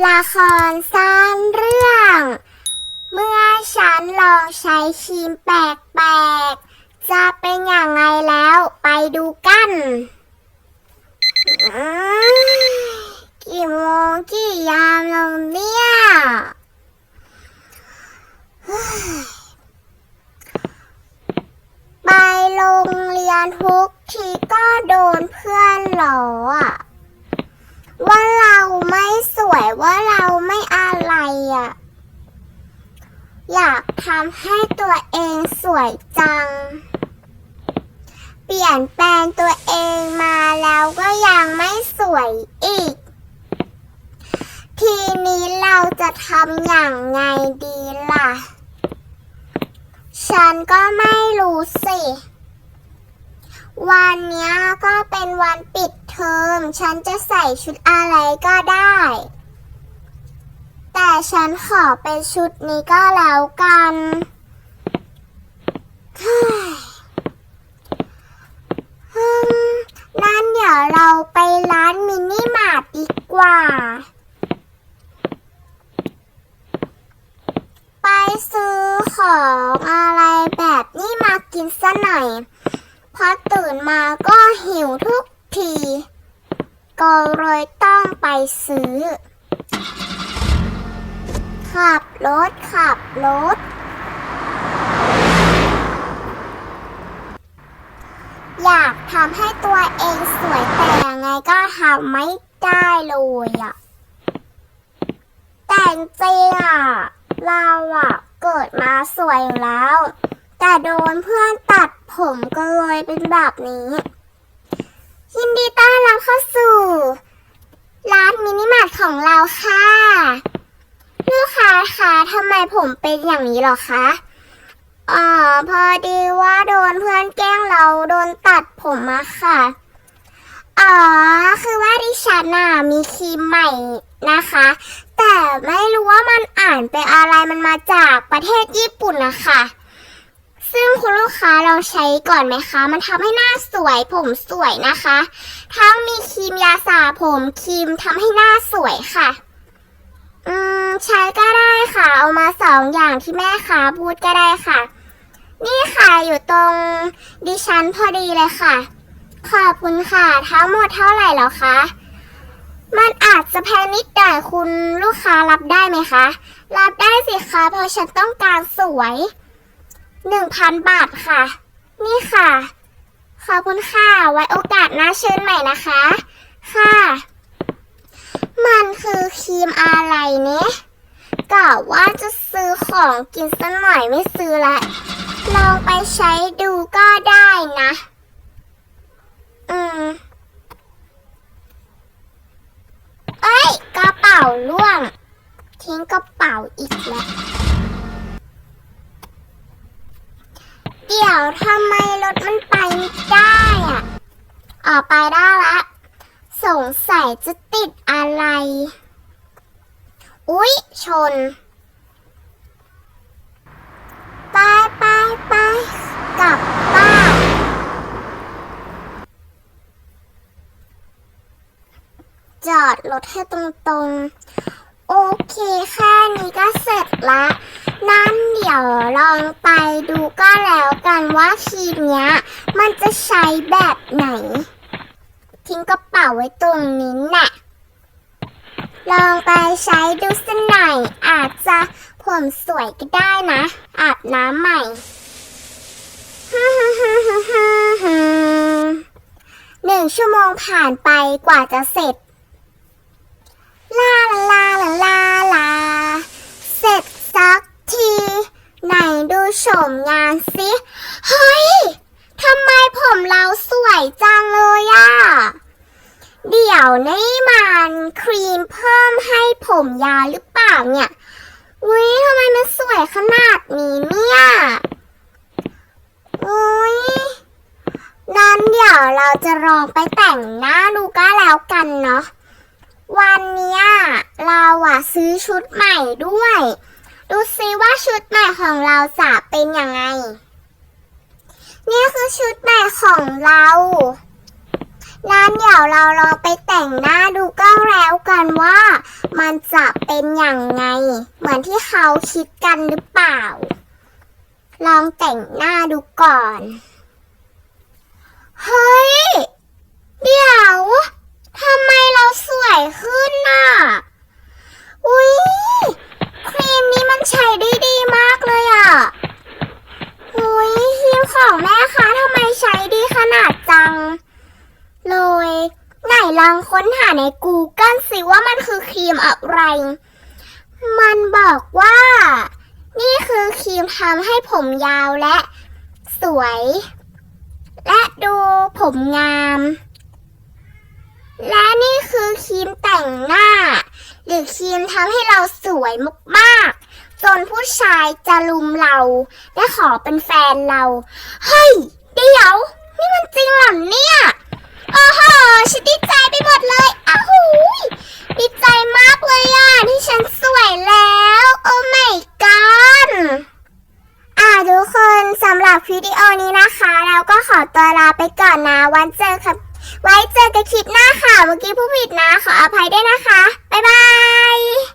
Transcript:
ละครสั้นเรื่อง เมื่อฉันลองใช้ครีมแปลกๆ จะเป็นอย่างไงแล้วไปดูกันอืมกี่โมงกี่ยามล้วเนี่ยเฮ้ยไปโรงเรียนทุกทีก็โดนเพื่อนหลออะว่าเรา ไม่สวยว่าเราไม่อะไรอะ่ะ อยากทำให้ตัวเองสวยจัง เปลี่ยนแปลงตัวเองมาแล้วก็ยังไม่สวยอีก ทีนี้เราจะทำอย่างไงดีล่ะ ฉันก็ไม่รู้สิ วันนี้ก็เป็นวันปิดเทอม ฉันจะใส่ชุดอะไรก็ได้ แต่ฉันขอเป็นชุดนี้ก็แล้วกันนั่นเดี๋ยวเราไปร้านมินิมาร์ทดีกว่า ไปซื้อของอะไรแบบนี้มากินซะหน่อย พอตื่นมาก็หิวทุกที ก็เลยต้องไปซื้อ ขับรถขับรถ อยากทำให้ตัวเองสวยแต่ยังไงก็ทำไม่ได้เลยอะแต่จริงอะเราอะเกิดมาสวยอยู่แล้ว แต่โดนเพื่อนตัด ผมก็เลยเป็นแบบนี้ ยินดีต้อนรับเข้าสู่ ร้านมินิมาร์ทของเราค่ะลูกค้าคะทำไมผมเป็นอย่างนี้หรอคะอ๋อพอดีว่าโดนเพื่อนแกล้งเราโดนตัดผมมาค่ะอ๋อคือว่าดิฉันน่ะมีครีมใหม่นะคะ แต่ไม่รู้ว่ามันอ่านเป็นอะไรมันมาจากประเทศญี่ปุ่นนะคะ ลูกค้าลองใช้ก่อนไหมคะ มันทำให้หน้าสวยผมสวยนะคะ ทั้งมีครีมยาสระผมครีมทำให้หน้าสวยค่ะ อืมใช้ก็ได้ค่ะ เอามาสองอย่างที่แม่ค้าพูดก็ได้ค่ะ นี่ค่ะอยู่ตรงดิฉันพอดีเลยค่ะ ขอบคุณค่ะ ทั้งหมดเท่าไหร่แล้วคะ มันอาจจะแพงนิดหน่อยคุณลูกค้ารับได้ไหมคะ รับได้สิคะเพราะฉันต้องการสวย หนึ่งพันบาทค่ะ นี่ค่ะ ขอบคุณค่ะ ไว้โอกาสหน้าเชิญใหม่นะคะ ค่ะ มันคือครีมอะไรเนี่ยกะว่าจะซื้อของกินสักหน่อยไม่ซื้อละ ลองไปใช้ดูก็ได้นะ อืม เอ้ย กระเป๋าล่วง ทิ้งกระเป๋าอีกแล้ว เดี๋ยวทำไมรถมันไปไม่ได้อะออกไปได้ละสงสัยจะติดอะไร อุ๊ย ชน ไปไปไปกลับบ้านจอดรถให้ตรงๆ โอเค แค่นี้ก็เสร็จละ นั่น ดี๋ยวลองไปดูก็แล้วกันว่าทีมเนี้ย มันจะใช้แบบไหน ทิ้งกระเป๋าไว้ตรงนี้น่ะลองไปใช้ดูสักหน่อยอาจจะผมสวยก็ได้นะ อาบน้ำใหม่หนึ่งชั่วโมงผ่านไปกว่าจะเสร็จ ลาลาลาลาลา เสร็จสักที ไห นดูโฉมงานสิ เฮ้ย ทำไมผมเราสวยจังเลยอะเดี๋ยวนี่มันครีมเพิ่มให้ผมยาวหรือเปล่าเนี่ยอุ้ยทำไมมันสวยขนาดนี้เนี่ยอุ้ยนั้นเดี๋ยวเราจะลองไปแต่งหน้าดูก็แล้วกันเนาะวันเนี้ยเราอะซื้อชุดใหม่ด้วย ดูซิว่าชุดใหม่ของเราจะเป็นยังไง นี่คือชุดใหม่ของเรานั้นเดี๋ยวเราลองไปแต่งหน้าดูก็แล้วกันว่า มันจะเป็นอย่างไง เหมือนที่เขาคิดกันหรือเปล่า ลองแต่งหน้าดูก่อน เฮ้ย เดี๋ยวทำไมเราสวยขึ้นน่ะ อุ๊ย ครีมนี้มันใช้ได้ดีมากเลยอะ อุ๊ยครีมของแม่คะทำไมใช้ดีขนาดจัง เลย ไหน ลองค้นหาใน Google สิว่ามันคือครีมอะไร มันบอกว่า นี่คือครีมทำให้ผมยาวและ สวย และดูผมงาม และนี่คือครีมแต่งหน้า หรือครีมทำให้เราสวยมากๆ จนผู้ชายจะลุมเรา และขอเป็นแฟนเรา เฮ้ย เดี๋ยว นี่มันจริงเหรอเนี่ยโอ้โหฉันดี จากวิดีโอนี้นะคะ เราก็ขอตัวลาไปก่อนนะวันเจอครับ ไว้เจอกันคลิปหน้าค่ะเมื่อกี้ผู้ผิดนะ ขออภัยด้วยนะคะ บ๊ายบาย